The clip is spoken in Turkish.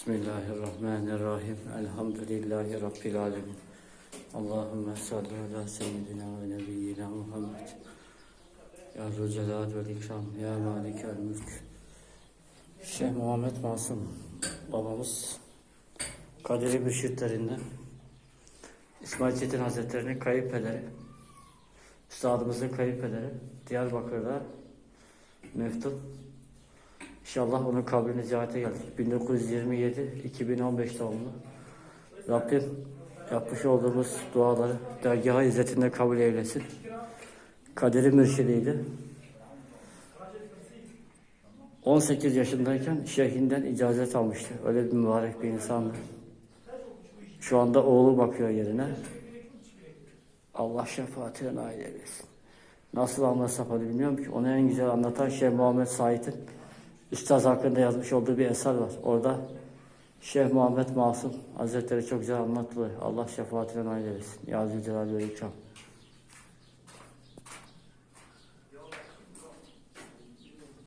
Bismillahirrahmanirrahim. Elhamdülillahi Rabbil alemin. Allahümme salli ala seyyidina ve nebiyyina Muhammed. Ya Zülcelal ve İkram, Ya Malikel Mülk. Şeyh Muhammed Masum babamız Kaderi Mürşitlerinden İsmail Çetin Hazretleri'nin kayıpederi, Üstadımızın kayıpederi Diyarbakır'da meftun. İnşallah onun kabrine ziyarete geldik. 1927-2015 doğumlu. Rabbim yapmış olduğumuz duaları dergah izzetinde kabul eylesin. Kaderi mürşidiydi. 18 yaşındayken şeyhinden icazet almıştı. Öyle bir mübarek bir insandı. Şu anda oğlu bakıyor yerine. Allah şefaatine nail eylesin. Nasıl anlatsak onu bilmiyorum ki. Onu en güzel anlatan Şeyh Muhammed Said'in Üstaz hakkında yazmış olduğu bir eser var. Orada Şeyh Muhammed Masum Hazretleri çok güzel anlatılıyor. Allah şefaatine nail eylesin. Ya Zülcelal ve.